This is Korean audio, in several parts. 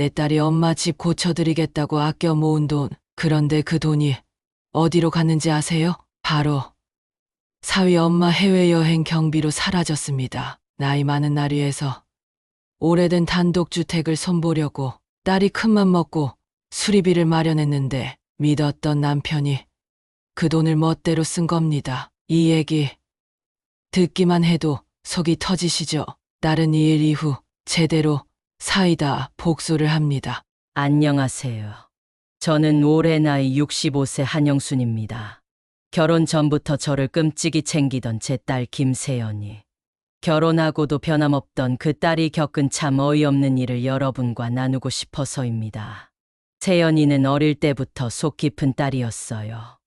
내 딸이 엄마 집 고쳐드리겠다고 아껴 모은 돈, 그런데 그 돈이 어디로 갔는지 아세요? 바로 사위 엄마 해외여행 경비로 사라졌습니다. 나이 많은 나리에서 오래된 단독주택을 손보려고 딸이 큰맘 먹고 수리비를 마련했는데 믿었던 남편이 그 돈을 멋대로 쓴 겁니다. 이 얘기 듣기만 해도 속이 터지시죠? 딸은 이 일 이후 제대로 사이다 복수를 합니다. 안녕하세요. 저는 올해 나이 65세 한영순입니다. 결혼 전부터 저를 끔찍이 챙기던 제 딸 김세연이. 결혼하고도 변함없던 그 딸이 겪은 참 어이없는 일을 여러분과 나누고 싶어서입니다. 세연이는 어릴 때부터 속 깊은 딸이었어요.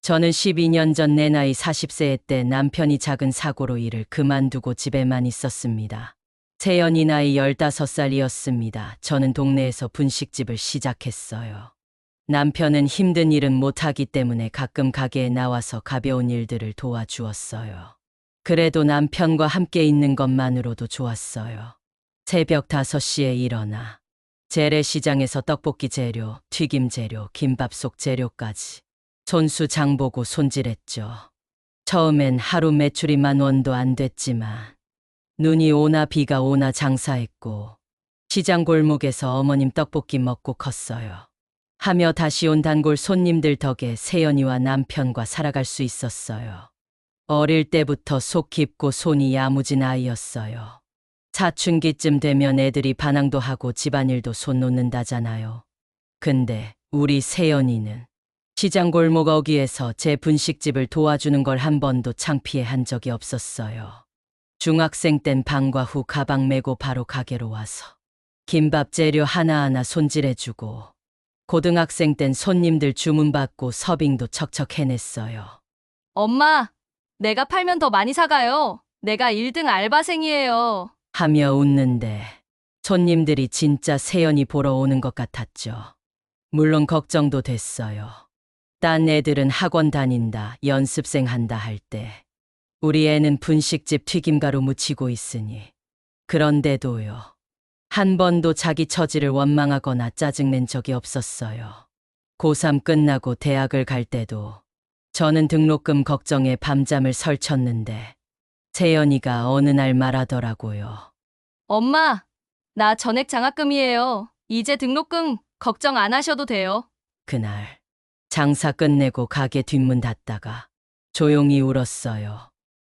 저는 12년 전 내 나이 40세 때 남편이 작은 사고로 일을 그만두고 집에만 있었습니다. 세연이 나이 15살이었습니다. 저는 동네에서 분식집을 시작했어요. 남편은 힘든 일은 못하기 때문에 가끔 가게에 나와서 가벼운 일들을 도와주었어요. 그래도 남편과 함께 있는 것만으로도 좋았어요. 새벽 5시에 일어나 재래시장에서 떡볶이 재료, 튀김 재료, 김밥 속 재료까지 손수 장보고 손질했죠. 처음엔 하루 매출이 만 원도 안 됐지만 눈이 오나 비가 오나 장사했고 시장 골목에서 어머님 떡볶이 먹고 컸어요. 하며 다시 온 단골 손님들 덕에 세연이와 남편과 살아갈 수 있었어요. 어릴 때부터 속 깊고 손이 야무진 아이였어요. 사춘기쯤 되면 애들이 반항도 하고 집안일도 손 놓는다잖아요. 근데 우리 세연이는 시장 골목 어귀에서 제 분식집을 도와주는 걸 한 번도 창피해 한 적이 없었어요. 중학생 땐 방과 후 가방 메고 바로 가게로 와서 김밥 재료 하나하나 손질해주고 고등학생 땐 손님들 주문 받고 서빙도 척척 해냈어요. 엄마, 내가 팔면 더 많이 사가요. 내가 1등 알바생이에요. 하며 웃는데 손님들이 진짜 세연이 보러 오는 것 같았죠. 물론 걱정도 됐어요. 딴 애들은 학원 다닌다, 연습생 한다 할 때 우리 애는 분식집 튀김가루 묻히고 있으니 그런데도요. 한 번도 자기 처지를 원망하거나 짜증낸 적이 없었어요. 고3 끝나고 대학을 갈 때도 저는 등록금 걱정에 밤잠을 설쳤는데 세연이가 어느 날 말하더라고요. 엄마, 나 전액 장학금이에요. 이제 등록금 걱정 안 하셔도 돼요. 그날 장사 끝내고 가게 뒷문 닫다가 조용히 울었어요.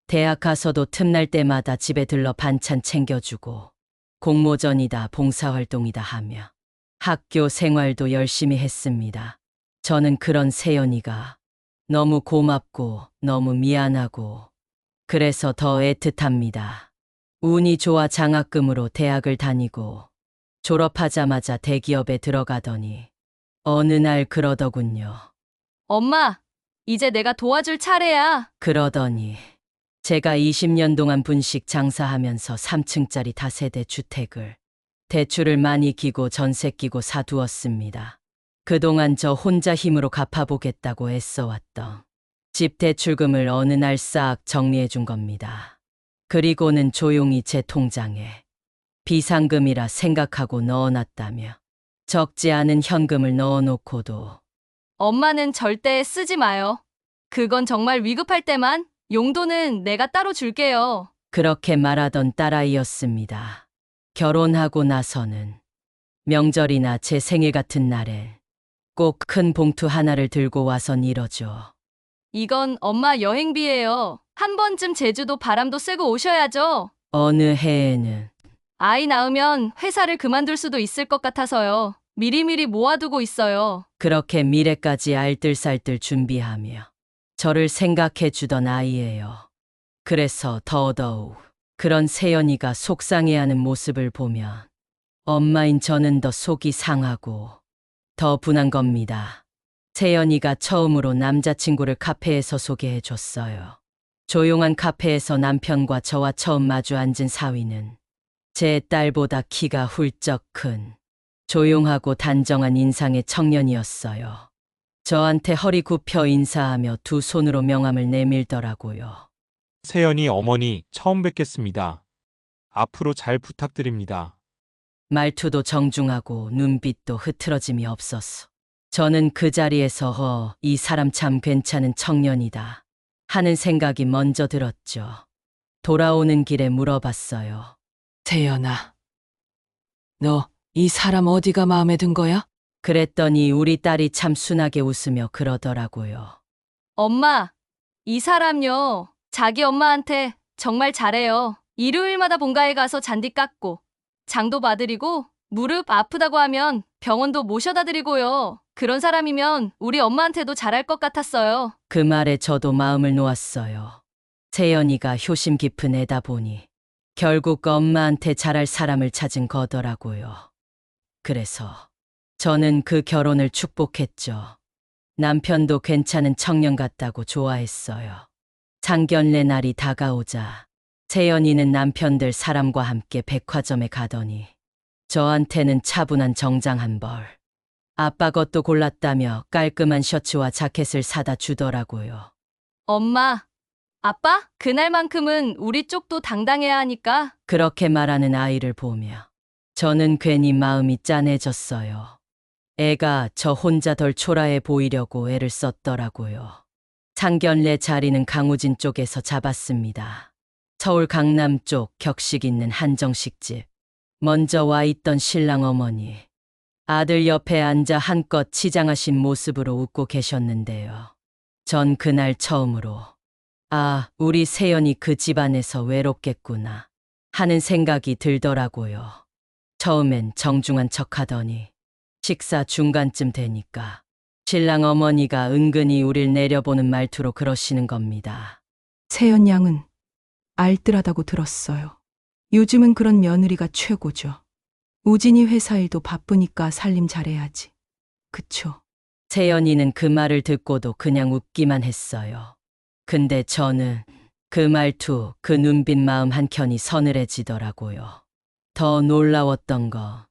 대학 가서도 틈날 때마다 집에 들러 반찬 챙겨주고 공모전이다 봉사활동이다 하며 학교 생활도 열심히 했습니다. 저는 그런 세연이가 너무 고맙고 너무 미안하고 그래서 더 애틋합니다. 운이 좋아 장학금으로 대학을 다니고 졸업하자마자 대기업에 들어가더니 어느 날 그러더군요. 엄마, 이제 내가 도와줄 차례야. 그러더니 제가 20년 동안 분식 장사하면서 3층짜리 다세대 주택을 대출을 많이 끼고 전세 끼고 사두었습니다. 그동안 저 혼자 힘으로 갚아보겠다고 애써왔던 집 대출금을 어느 날 싹 정리해 준 겁니다. 그리고는 조용히 제 통장에 비상금이라 생각하고 넣어놨다며 적지 않은 현금을 넣어놓고도 엄마는 절대 쓰지 마요. 그건 정말 위급할 때만 용도는 내가 따로 줄게요. 그렇게 말하던 딸아이였습니다. 결혼하고 나서는 명절이나 제 생일 같은 날에 꼭 큰 봉투 하나를 들고 와선 이러죠. 이건 엄마 여행비예요. 한 번쯤 제주도 바람도 쐬고 오셔야죠. 어느 해에는 아이 낳으면 회사를 그만둘 수도 있을 것 같아서요. 미리미리 모아두고 있어요. 그렇게 미래까지 알뜰살뜰 준비하며 저를 생각해 주던 아이예요. 그래서 더더욱 그런 세연이가 속상해하는 모습을 보면 엄마인 저는 더 속이 상하고 더 분한 겁니다. 세연이가 처음으로 남자친구를 카페에서 소개해 줬어요. 조용한 카페에서 남편과 저와 처음 마주 앉은 사위는 제 딸보다 키가 훌쩍 큰 조용하고 단정한 인상의 청년이었어요. 저한테 허리 굽혀 인사하며 두 손으로 명함을 내밀더라고요. 세연이 어머니 처음 뵙겠습니다. 앞으로 잘 부탁드립니다. 말투도 정중하고 눈빛도 흐트러짐이 없었어. 저는 그 자리에서 허, 이 사람 참 괜찮은 청년이다. 하는 생각이 먼저 들었죠. 돌아오는 길에 물어봤어요. 세연아. 너 이 사람 어디가 마음에 든 거야? 그랬더니 우리 딸이 참 순하게 웃으며 그러더라고요. 엄마, 이 사람요. 자기 엄마한테 정말 잘해요. 일요일마다 본가에 가서 잔디 깎고, 장도 봐드리고, 무릎 아프다고 하면 병원도 모셔다 드리고요. 그런 사람이면 우리 엄마한테도 잘할 것 같았어요. 그 말에 저도 마음을 놓았어요. 세연이가 효심 깊은 애다 보니 결국 엄마한테 잘할 사람을 찾은 거더라고요. 그래서 저는 그 결혼을 축복했죠. 남편도 괜찮은 청년 같다고 좋아했어요. 상견례 날이 다가오자 세연이는 남편들 사람과 함께 백화점에 가더니 저한테는 차분한 정장 한 벌. 아빠 것도 골랐다며 깔끔한 셔츠와 자켓을 사다 주더라고요. 엄마, 아빠, 그날만큼은 우리 쪽도 당당해야 하니까 그렇게 말하는 아이를 보며 저는 괜히 마음이 짠해졌어요. 애가 저 혼자 덜 초라해 보이려고 애를 썼더라고요. 상견례 자리는 강우진 쪽에서 잡았습니다. 서울 강남 쪽 격식 있는 한정식집. 먼저 와 있던 신랑 어머니. 아들 옆에 앉아 한껏 치장하신 모습으로 웃고 계셨는데요. 전 그날 처음으로 아, 우리 세연이 그 집안에서 외롭겠구나 하는 생각이 들더라고요. 처음엔 정중한 척 하더니 식사 중간쯤 되니까 신랑 어머니가 은근히 우릴 내려보는 말투로 그러시는 겁니다. 세연 양은 알뜰하다고 들었어요. 요즘은 그런 며느리가 최고죠. 우진이 회사 일도 바쁘니까 살림 잘해야지. 그쵸? 세연이는 그 말을 듣고도 그냥 웃기만 했어요. 근데 저는 그 말투, 그 눈빛 마음 한켠이 서늘해지더라고요. 더 놀라웠던 거.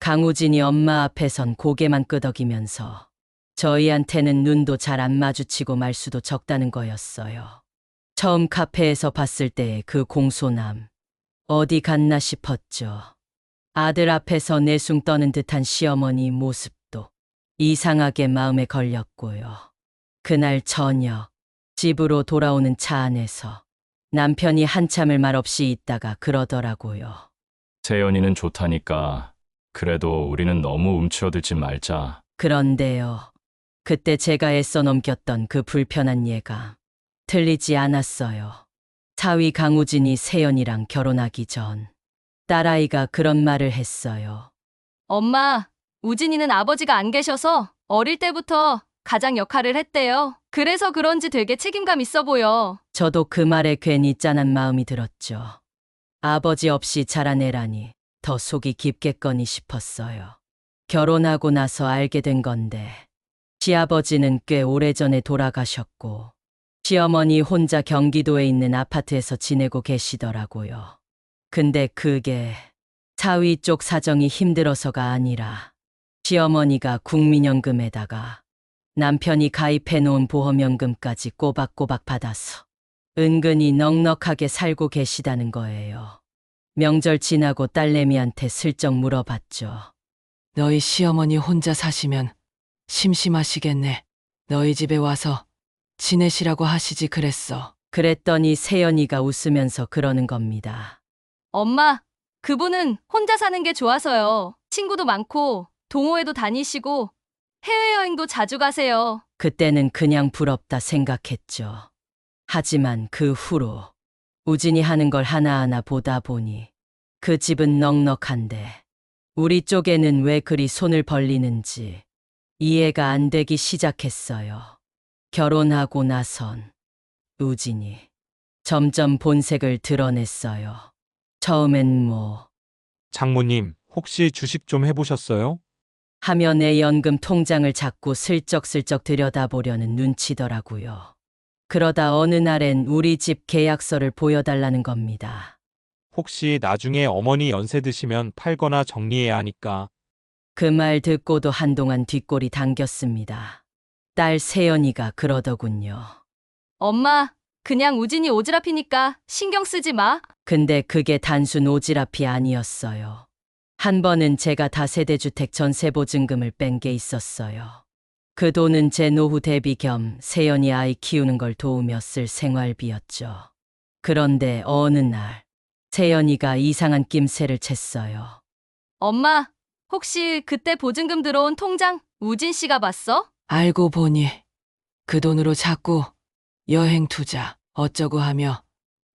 강우진이 엄마 앞에선 고개만 끄덕이면서 저희한테는 눈도 잘 안 마주치고 말수도 적다는 거였어요. 처음 카페에서 봤을 때의 그 공손함. 어디 갔나 싶었죠. 아들 앞에서 내숭 떠는 듯한 시어머니 모습도 이상하게 마음에 걸렸고요. 그날 저녁 집으로 돌아오는 차 안에서 남편이 한참을 말없이 있다가 그러더라고요. 세연이는 좋다니까. 그래도 우리는 너무 움츠러들지 말자. 그런데요. 그때 제가 애써 넘겼던 그 불편한 예감. 틀리지 않았어요. 사위 강우진이 세연이랑 결혼하기 전 딸아이가 그런 말을 했어요. 엄마, 우진이는 아버지가 안 계셔서 어릴 때부터 가장 역할을 했대요. 그래서 그런지 되게 책임감 있어 보여. 저도 그 말에 괜히 짠한 마음이 들었죠. 아버지 없이 자란 애라니 더 속이 깊겠거니 싶었어요. 결혼하고 나서 알게 된 건데, 시아버지는 꽤 오래전에 돌아가셨고, 시어머니 혼자 경기도에 있는 아파트에서 지내고 계시더라고요. 근데 그게 사위 쪽 사정이 힘들어서가 아니라, 시어머니가 국민연금에다가 남편이 가입해 놓은 보험연금까지 꼬박꼬박 받아서 은근히 넉넉하게 살고 계시다는 거예요. 명절 지나고 딸내미한테 슬쩍 물어봤죠. 너희 시어머니 혼자 사시면 심심하시겠네. 너희 집에 와서 지내시라고 하시지 그랬어. 그랬더니 세연이가 웃으면서 그러는 겁니다. 엄마, 그분은 혼자 사는 게 좋아서요. 친구도 많고, 동호회도 다니시고, 해외여행도 자주 가세요. 그때는 그냥 부럽다 생각했죠. 하지만 그 후로 우진이 하는 걸 하나하나 보다 보니 그 집은 넉넉한데 우리 쪽에는 왜 그리 손을 벌리는지 이해가 안 되기 시작했어요. 결혼하고 나선 우진이 점점 본색을 드러냈어요. 처음엔 뭐 장모님, 혹시 주식 좀 해보셨어요? 하며 내 연금 통장을 자꾸 슬쩍슬쩍 들여다보려는 눈치더라고요. 그러다 어느 날엔 우리 집 계약서를 보여달라는 겁니다. 혹시 나중에 어머니 연세 드시면 팔거나 정리해야 하니까 그 말 듣고도 한동안 뒷골이 당겼습니다. 딸 세연이가 그러더군요. 엄마, 그냥 우진이 오지랖이니까 신경 쓰지 마. 근데 그게 단순 오지랖이 아니었어요. 한 번은 제가 다세대주택 전세보증금을 뺀 게 있었어요. 그 돈은 제 노후 대비 겸 세연이 아이 키우는 걸 도우며 쓸 생활비였죠. 그런데 어느 날 세연이가 이상한 낌새를 챘어요. 엄마, 혹시 그때 보증금 들어온 통장 우진 씨가 봤어? 알고 보니 그 돈으로 자꾸 여행 투자 어쩌고 하며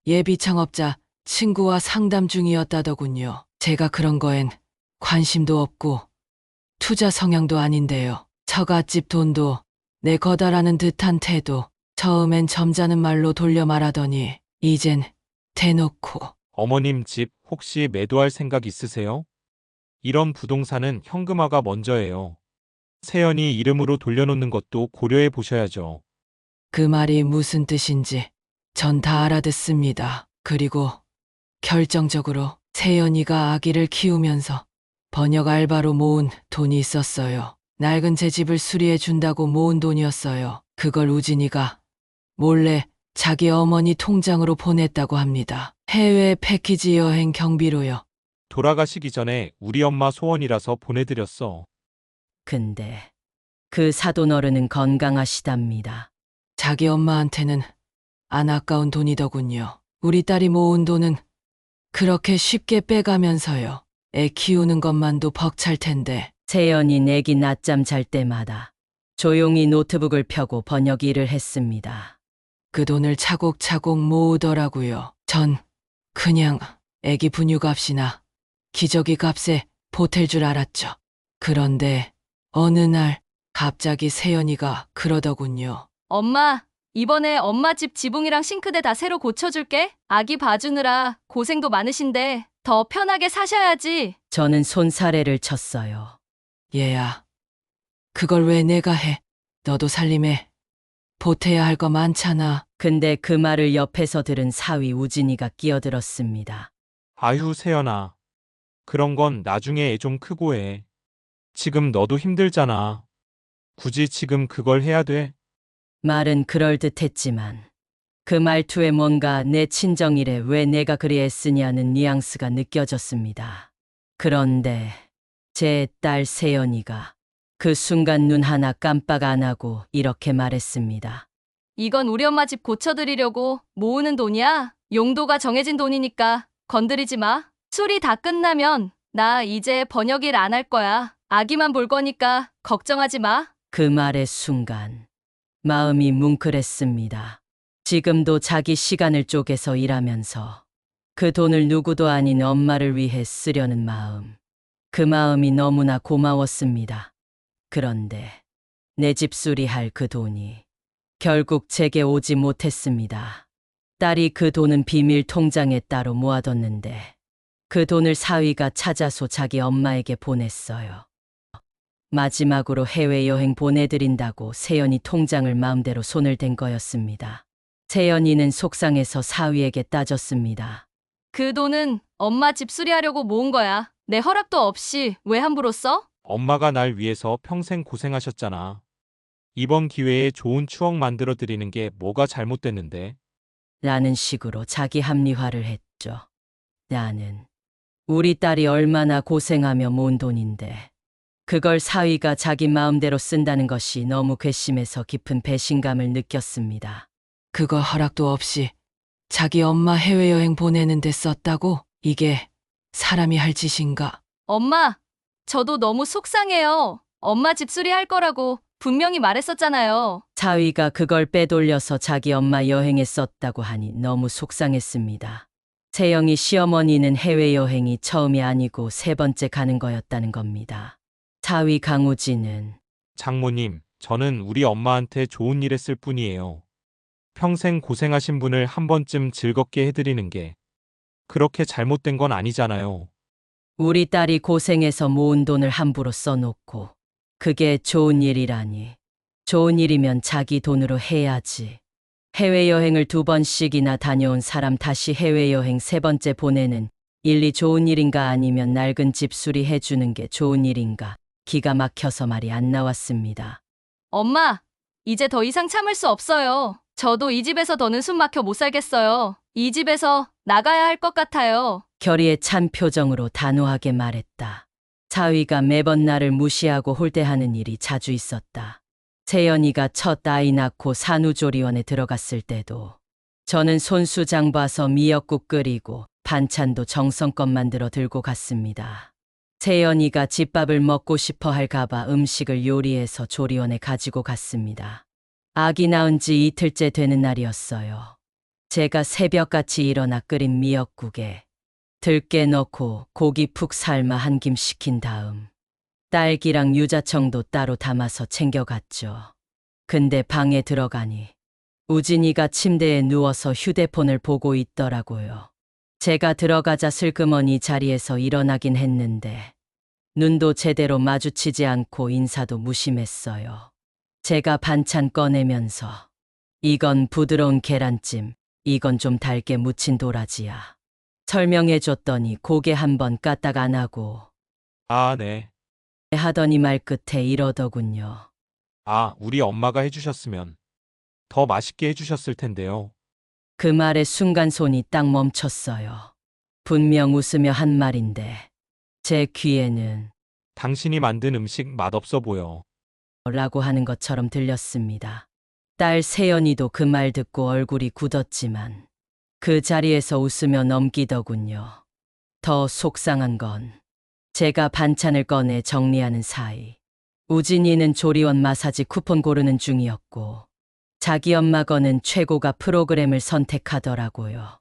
예비 창업자 친구와 상담 중이었다더군요. 제가 그런 거엔 관심도 없고 투자 성향도 아닌데요. 처갓집 돈도 내 거다라는 듯한 태도. 처음엔 점잖은 말로 돌려 말하더니 이젠 대놓고 어머님 집 혹시 매도할 생각 있으세요? 이런 부동산은 현금화가 먼저예요. 세연이 이름으로 돌려놓는 것도 고려해 보셔야죠. 그 말이 무슨 뜻인지 전 다 알아듣습니다. 그리고 결정적으로 세연이가 아기를 키우면서 번역 알바로 모은 돈이 있었어요. 낡은 제 집을 수리해 준다고 모은 돈이었어요. 그걸 우진이가 몰래 자기 어머니 통장으로 보냈다고 합니다. 해외 패키지 여행 경비로요. 돌아가시기 전에 우리 엄마 소원이라서 보내드렸어. 근데 그 사돈 어른은 건강하시답니다. 자기 엄마한테는 안 아까운 돈이더군요. 우리 딸이 모은 돈은 그렇게 쉽게 빼가면서요. 애 키우는 것만도 벅찰 텐데 세연이 내기 낮잠 잘 때마다 조용히 노트북을 펴고 번역 일을 했습니다. 그 돈을 차곡차곡 모으더라고요. 전 그냥 애기 분유값이나 기저귀 값에 보탤 줄 알았죠. 그런데 어느 날 갑자기 세연이가 그러더군요. 엄마, 이번에 엄마 집 지붕이랑 싱크대 다 새로 고쳐줄게. 아기 봐주느라 고생도 많으신데 더 편하게 사셔야지. 저는 손사래를 쳤어요. 얘야, 그걸 왜 내가 해? 너도 살림에 보태야 할 거 많잖아. 근데 그 말을 옆에서 들은 사위 우진이가 끼어들었습니다. 아휴, 세연아. 그런 건 나중에 애 좀 크고 해. 지금 너도 힘들잖아. 굳이 지금 그걸 해야 돼? 말은 그럴듯했지만 그 말투에 뭔가 내 친정일에 왜 내가 그리 애쓰냐는 뉘앙스가 느껴졌습니다. 그런데 제 딸 세연이가 그 순간 눈 하나 깜빡 안 하고 이렇게 말했습니다. 이건 우리 엄마 집 고쳐드리려고 모으는 돈이야. 용도가 정해진 돈이니까 건드리지 마. 수리 다 끝나면 나 이제 번역 일 안 할 거야. 아기만 볼 거니까 걱정하지 마. 그 말의 순간 마음이 뭉클했습니다. 지금도 자기 시간을 쪼개서 일하면서 그 돈을 누구도 아닌 엄마를 위해 쓰려는 마음. 그 마음이 너무나 고마웠습니다. 그런데 내 집 수리할 그 돈이 결국 제게 오지 못했습니다. 딸이 그 돈은 비밀 통장에 따로 모아뒀는데 그 돈을 사위가 찾아서 자기 엄마에게 보냈어요. 마지막으로 해외여행 보내드린다고 세연이 통장을 마음대로 손을 댄 거였습니다. 세연이는 속상해서 사위에게 따졌습니다. 그 돈은 엄마 집 수리하려고 모은 거야. 내 허락도 없이 왜 함부로 써? 엄마가 날 위해서 평생 고생하셨잖아. 이번 기회에 좋은 추억 만들어 드리는 게 뭐가 잘못됐는데? 라는 식으로 자기 합리화를 했죠. 나는 우리 딸이 얼마나 고생하며 모은 돈인데 그걸 사위가 자기 마음대로 쓴다는 것이 너무 괘씸해서 깊은 배신감을 느꼈습니다. 그거 허락도 없이 자기 엄마 해외여행 보내는데 썼다고? 이게 사람이 할 짓인가? 엄마, 저도 너무 속상해요. 엄마 집 수리 할 거라고 분명히 말했었잖아요. 사위가 그걸 빼돌려서 자기 엄마 여행에 썼다고 하니 너무 속상했습니다. 세영이 시어머니는 해외여행이 처음이 아니고 세 번째 가는 거였다는 겁니다. 사위 강우진은 장모님, 저는 우리 엄마한테 좋은 일 했을 뿐이에요. 평생 고생하신 분을 한 번쯤 즐겁게 해드리는 게 그렇게 잘못된 건 아니잖아요. 우리 딸이 고생해서 모은 돈을 함부로 써놓고 그게 좋은 일이라니. 좋은 일이면 자기 돈으로 해야지. 해외여행을 두 번씩이나 다녀온 사람 다시 해외여행 세 번째 보내는 일이 좋은 일인가 아니면 낡은 집 수리해주는 게 좋은 일인가 기가 막혀서 말이 안 나왔습니다. 엄마, 이제 더 이상 참을 수 없어요. 저도 이 집에서 더는 숨 막혀 못 살겠어요. 이 집에서 나가야 할 것 같아요. 결의에 찬 표정으로 단호하게 말했다. 사위가 매번 나를 무시하고 홀대하는 일이 자주 있었다. 세연이가 첫 아이 낳고 산후조리원에 들어갔을 때도 저는 손수장 봐서 미역국 끓이고 반찬도 정성껏 만들어 들고 갔습니다. 세연이가 집밥을 먹고 싶어 할까봐 음식을 요리해서 조리원에 가지고 갔습니다. 아기 낳은 지 이틀째 되는 날이었어요. 제가 새벽같이 일어나 끓인 미역국에 들깨 넣고 고기 푹 삶아 한 김 식힌 다음 딸기랑 유자청도 따로 담아서 챙겨갔죠. 근데 방에 들어가니 우진이가 침대에 누워서 휴대폰을 보고 있더라고요. 제가 들어가자 슬그머니 자리에서 일어나긴 했는데 눈도 제대로 마주치지 않고 인사도 무심했어요. 제가 반찬 꺼내면서 이건 부드러운 계란찜, 이건 좀 달게 무친 도라지야. 설명해 줬더니 고개 한 번 까딱 안 하고 아, 네. 하더니 말 끝에 이러더군요. 아, 우리 엄마가 해주셨으면 더 맛있게 해주셨을 텐데요. 그 말에 순간 손이 딱 멈췄어요. 분명 웃으며 한 말인데 제 귀에는 당신이 만든 음식 맛없어 보여. 라고 하는 것처럼 들렸습니다. 딸 세연이도 그 말 듣고 얼굴이 굳었지만 그 자리에서 웃으며 넘기더군요. 더 속상한 건 제가 반찬을 꺼내 정리하는 사이 우진이는 조리원 마사지 쿠폰 고르는 중이었고 자기 엄마 거는 최고가 프로그램을 선택하더라고요.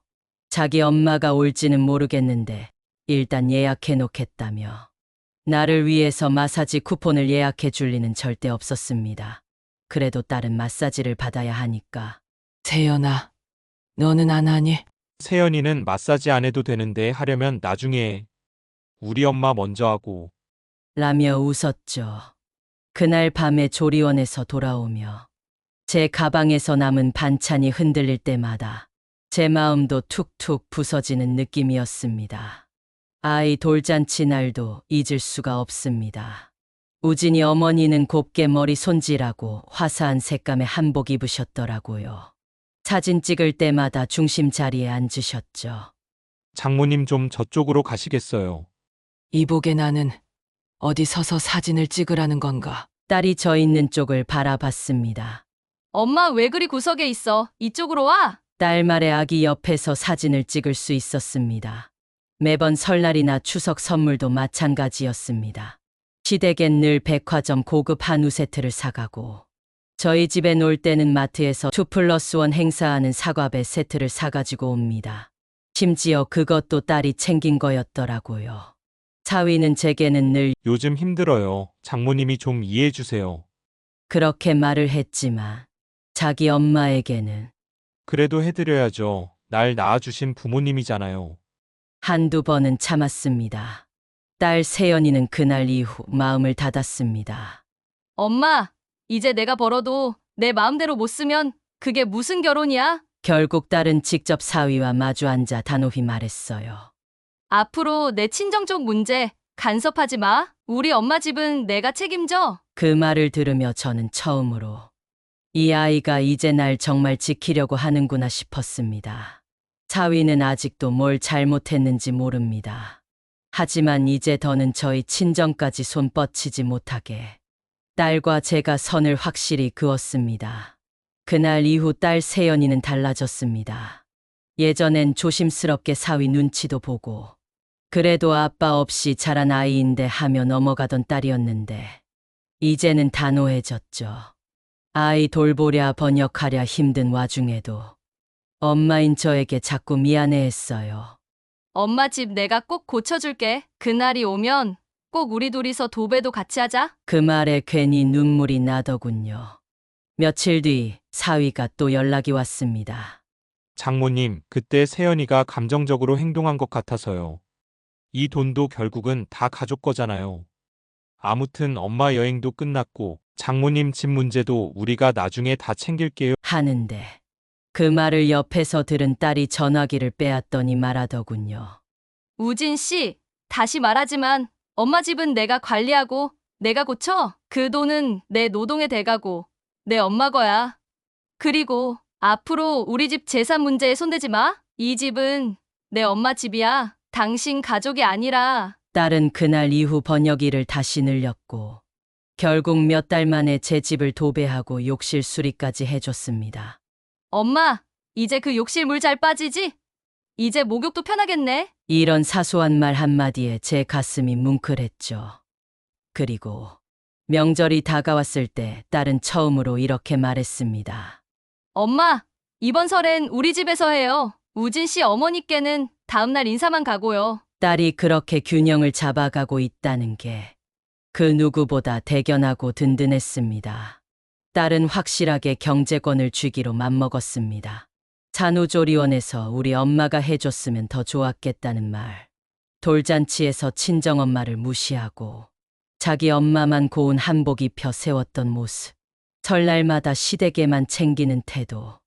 자기 엄마가 올지는 모르겠는데 일단 예약해 놓겠다며 나를 위해서 마사지 쿠폰을 예약해 줄 리는 절대 없었습니다. 그래도 딸은 마사지를 받아야 하니까. 세연아, 너는 안 하니? 세연이는 마사지 안 해도 되는데 하려면 나중에 우리 엄마 먼저 하고 라며 웃었죠. 그날 밤에 조리원에서 돌아오며 제 가방에서 남은 반찬이 흔들릴 때마다 제 마음도 툭툭 부서지는 느낌이었습니다. 아이 돌잔치 날도 잊을 수가 없습니다. 우진이 어머니는 곱게 머리 손질하고 화사한 색감의 한복 입으셨더라고요. 사진 찍을 때마다 중심 자리에 앉으셨죠. 장모님 좀 저쪽으로 가시겠어요. 이복의 나는 어디 서서 사진을 찍으라는 건가? 딸이 저 있는 쪽을 바라봤습니다. 엄마 왜 그리 구석에 있어? 이쪽으로 와. 딸 말에 아기 옆에서 사진을 찍을 수 있었습니다. 매번 설날이나 추석 선물도 마찬가지였습니다. 시댁엔 늘 백화점 고급 한우 세트를 사가고 저희 집에 놀 때는 마트에서 2 플러스 1 행사하는 사과배 세트를 사가지고 옵니다. 심지어 그것도 딸이 챙긴 거였더라고요. 사위는 제게는 늘 요즘 힘들어요. 장모님이 좀 이해해 주세요. 그렇게 말을 했지만 자기 엄마에게는 그래도 해드려야죠. 날 낳아주신 부모님이잖아요. 한두 번은 참았습니다. 딸 세연이는 그날 이후 마음을 닫았습니다. 엄마, 이제 내가 벌어도 내 마음대로 못 쓰면 그게 무슨 결혼이야? 결국 딸은 직접 사위와 마주 앉아 단호히 말했어요. 앞으로 내 친정 쪽 문제 간섭하지 마. 우리 엄마 집은 내가 책임져. 그 말을 들으며 저는 처음으로 이 아이가 이제 날 정말 지키려고 하는구나 싶었습니다. 사위는 아직도 뭘 잘못했는지 모릅니다. 하지만 이제 더는 저희 친정까지 손 뻗치지 못하게 딸과 제가 선을 확실히 그었습니다. 그날 이후 딸 세연이는 달라졌습니다. 예전엔 조심스럽게 사위 눈치도 보고 그래도 아빠 없이 자란 아이인데 하며 넘어가던 딸이었는데 이제는 단호해졌죠. 아이 돌보랴 번역하랴 힘든 와중에도 엄마인 저에게 자꾸 미안해했어요. 엄마 집 내가 꼭 고쳐줄게. 그날이 오면 꼭 우리 둘이서 도배도 같이 하자. 그 말에 괜히 눈물이 나더군요. 며칠 뒤 사위가 또 연락이 왔습니다. 장모님, 그때 세연이가 감정적으로 행동한 것 같아서요. 이 돈도 결국은 다 가족 거잖아요. 아무튼 엄마 여행도 끝났고 장모님 집 문제도 우리가 나중에 다 챙길게요. 하는데 그 말을 옆에서 들은 딸이 전화기를 빼앗더니 말하더군요. 우진 씨, 다시 말하지만 엄마 집은 내가 관리하고 내가 고쳐. 그 돈은 내 노동의 대가고 내 엄마 거야. 그리고 앞으로 우리 집 재산 문제에 손대지 마. 이 집은 내 엄마 집이야. 당신 가족이 아니라 딸은 그날 이후 번역일을 다시 늘렸고 결국 몇 달 만에 제 집을 도배하고 욕실 수리까지 해줬습니다. 엄마, 이제 그 욕실 물 잘 빠지지? 이제 목욕도 편하겠네. 이런 사소한 말 한마디에 제 가슴이 뭉클했죠. 그리고 명절이 다가왔을 때 딸은 처음으로 이렇게 말했습니다. 엄마, 이번 설엔 우리 집에서 해요. 우진 씨 어머니께는 다음날 인사만 가고요. 딸이 그렇게 균형을 잡아가고 있다는 게 그 누구보다 대견하고 든든했습니다. 딸은 확실하게 경제권을 쥐기로 맘먹었습니다. 잔우조리원에서 우리 엄마가 해줬으면 더 좋았겠다는 말. 돌잔치에서 친정엄마를 무시하고 자기 엄마만 고운 한복 입혀 세웠던 모습. 설날마다 시댁에만 챙기는 태도.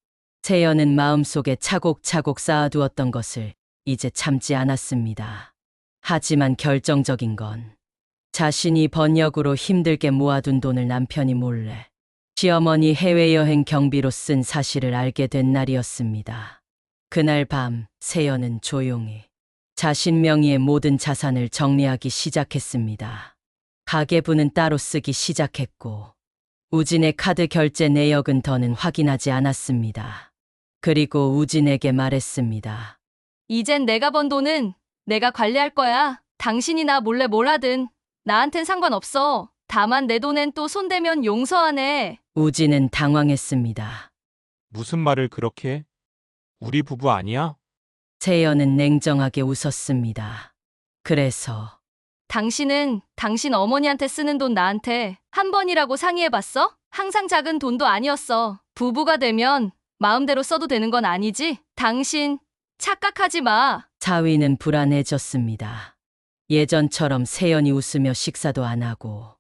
세연은 마음속에 차곡차곡 쌓아두었던 것을 이제 참지 않았습니다. 하지만 결정적인 건 자신이 번역으로 힘들게 모아둔 돈을 남편이 몰래 시어머니 해외여행 경비로 쓴 사실을 알게 된 날이었습니다. 그날 밤 세연은 조용히 자신 명의의 모든 자산을 정리하기 시작했습니다. 가계부는 따로 쓰기 시작했고 우진의 카드 결제 내역은 더는 확인하지 않았습니다. 그리고 우진에게 말했습니다. 이젠 내가 번 돈은 내가 관리할 거야. 당신이 나 몰래 뭘 하든 나한텐 상관없어. 다만 내 돈엔 또 손대면 용서 안 해. 우진은 당황했습니다. 무슨 말을 그렇게 해? 우리 부부 아니야? 세연은 냉정하게 웃었습니다. 그래서 당신은 당신 어머니한테 쓰는 돈 나한테 한 번이라고 상의해봤어? 항상 작은 돈도 아니었어. 부부가 되면 마음대로 써도 되는 건 아니지? 당신 착각하지 마. 사위는 불안해졌습니다. 예전처럼 세연이 웃으며 식사도 안 하고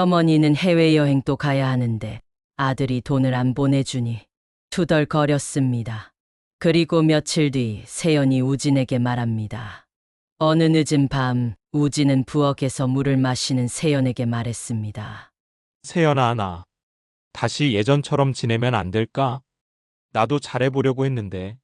시어머니는 해외여행도 가야 하는데 아들이 돈을 안 보내주니 투덜거렸습니다. 그리고 며칠 뒤 세연이 우진에게 말합니다. 어느 늦은 밤 우진은 부엌에서 물을 마시는 세연에게 말했습니다. 세연아, 나. 다시 예전처럼 지내면 안 될까? 나도 잘해보려고 했는데.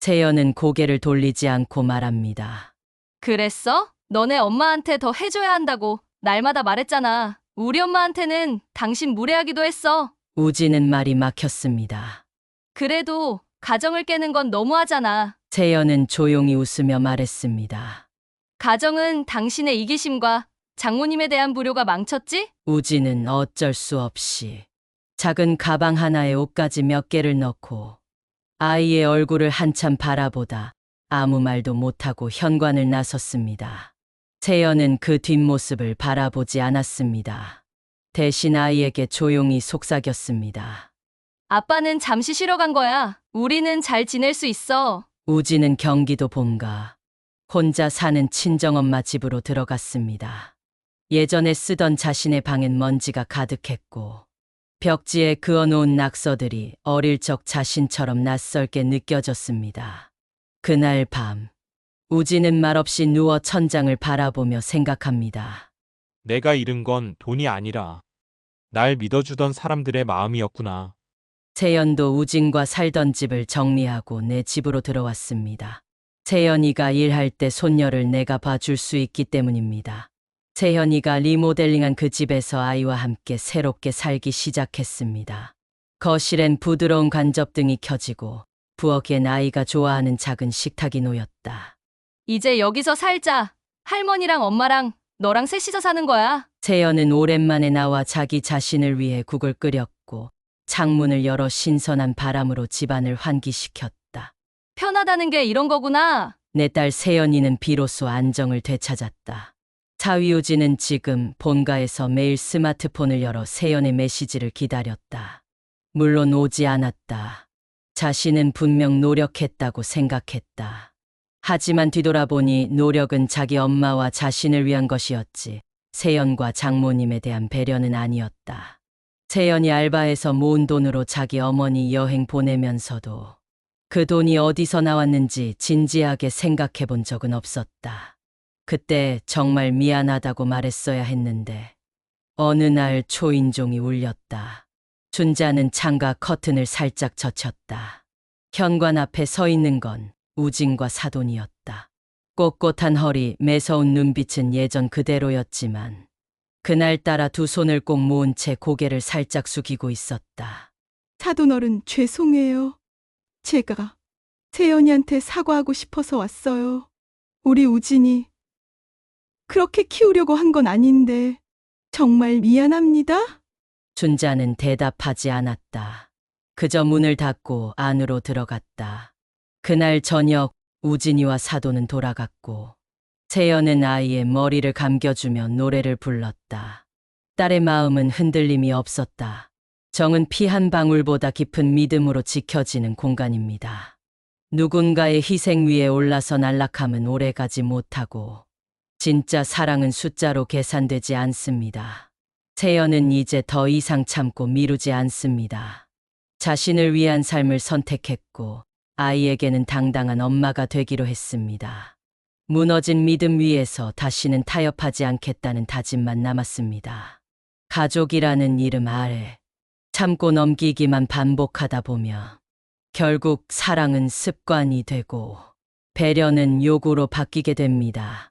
세연은 고개를 돌리지 않고 말합니다. 그랬어? 너네 엄마한테 더 해줘야 한다고 날마다 말했잖아. 우리 엄마한테는 당신 무례하기도 했어. 우진은 말이 막혔습니다. 그래도 가정을 깨는 건 너무하잖아. 세연은 조용히 웃으며 말했습니다. 가정은 당신의 이기심과 장모님에 대한 불효가 망쳤지? 우진은 어쩔 수 없이 작은 가방 하나에 옷까지 몇 개를 넣고 아이의 얼굴을 한참 바라보다 아무 말도 못하고 현관을 나섰습니다. 세연은 그 뒷모습을 바라보지 않았습니다. 대신 아이에게 조용히 속삭였습니다. 아빠는 잠시 쉬러 간 거야. 우리는 잘 지낼 수 있어. 우진은 경기도 본가 혼자 사는 친정엄마 집으로 들어갔습니다. 예전에 쓰던 자신의 방엔 먼지가 가득했고 벽지에 그어놓은 낙서들이 어릴 적 자신처럼 낯설게 느껴졌습니다. 그날 밤 우진은 말없이 누워 천장을 바라보며 생각합니다. 내가 잃은 건 돈이 아니라 날 믿어주던 사람들의 마음이었구나. 세연도 우진과 살던 집을 정리하고 내 집으로 들어왔습니다. 세연이가 일할 때 손녀를 내가 봐줄 수 있기 때문입니다. 세연이가 리모델링한 그 집에서 아이와 함께 새롭게 살기 시작했습니다. 거실엔 부드러운 간접등이 켜지고 부엌엔 아이가 좋아하는 작은 식탁이 놓였다. 이제 여기서 살자. 할머니랑 엄마랑 너랑 셋이서 사는 거야. 세연은 오랜만에 나와 자기 자신을 위해 국을 끓였고 창문을 열어 신선한 바람으로 집안을 환기시켰다. 편하다는 게 이런 거구나. 내 딸 세연이는 비로소 안정을 되찾았다. 차위우진은 지금 본가에서 매일 스마트폰을 열어 세연의 메시지를 기다렸다. 물론 오지 않았다. 자신은 분명 노력했다고 생각했다. 하지만 뒤돌아보니 노력은 자기 엄마와 자신을 위한 것이었지 세연과 장모님에 대한 배려는 아니었다. 세연이 알바해서 모은 돈으로 자기 어머니 여행 보내면서도 그 돈이 어디서 나왔는지 진지하게 생각해 본 적은 없었다. 그때 정말 미안하다고 말했어야 했는데 어느 날 초인종이 울렸다. 준자는 창가 커튼을 살짝 젖혔다. 현관 앞에 서 있는 건 우진과 사돈이었다. 꼿꼿한 허리, 매서운 눈빛은 예전 그대로였지만 그날따라 두 손을 꼭 모은 채 고개를 살짝 숙이고 있었다. 사돈 어른 죄송해요. 제가 세연이한테 사과하고 싶어서 왔어요. 우리 우진이 그렇게 키우려고 한 건 아닌데 정말 미안합니다. 순자는 대답하지 않았다. 그저 문을 닫고 안으로 들어갔다. 그날 저녁 우진이와 사도는 돌아갔고 세연은 아이의 머리를 감겨주며 노래를 불렀다. 딸의 마음은 흔들림이 없었다. 정은 피 한 방울보다 깊은 믿음으로 지켜지는 공간입니다. 누군가의 희생 위에 올라서 안락함은 오래가지 못하고 진짜 사랑은 숫자로 계산되지 않습니다. 세연은 이제 더 이상 참고 미루지 않습니다. 자신을 위한 삶을 선택했고 아이에게는 당당한 엄마가 되기로 했습니다. 무너진 믿음 위에서 다시는 타협하지 않겠다는 다짐만 남았습니다. 가족이라는 이름 아래 참고 넘기기만 반복하다 보며 결국 사랑은 습관이 되고 배려는 요구로 바뀌게 됩니다.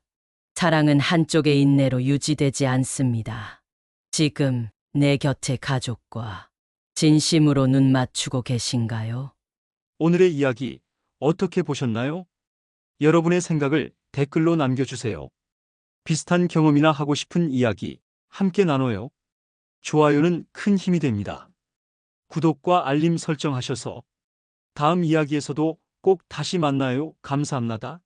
사랑은 한쪽의 인내로 유지되지 않습니다. 지금 내 곁의 가족과 진심으로 눈 맞추고 계신가요? 오늘의 이야기 어떻게 보셨나요? 여러분의 생각을 댓글로 남겨주세요. 비슷한 경험이나 하고 싶은 이야기 함께 나눠요. 좋아요는 큰 힘이 됩니다. 구독과 알림 설정하셔서 다음 이야기에서도 꼭 다시 만나요. 감사합니다.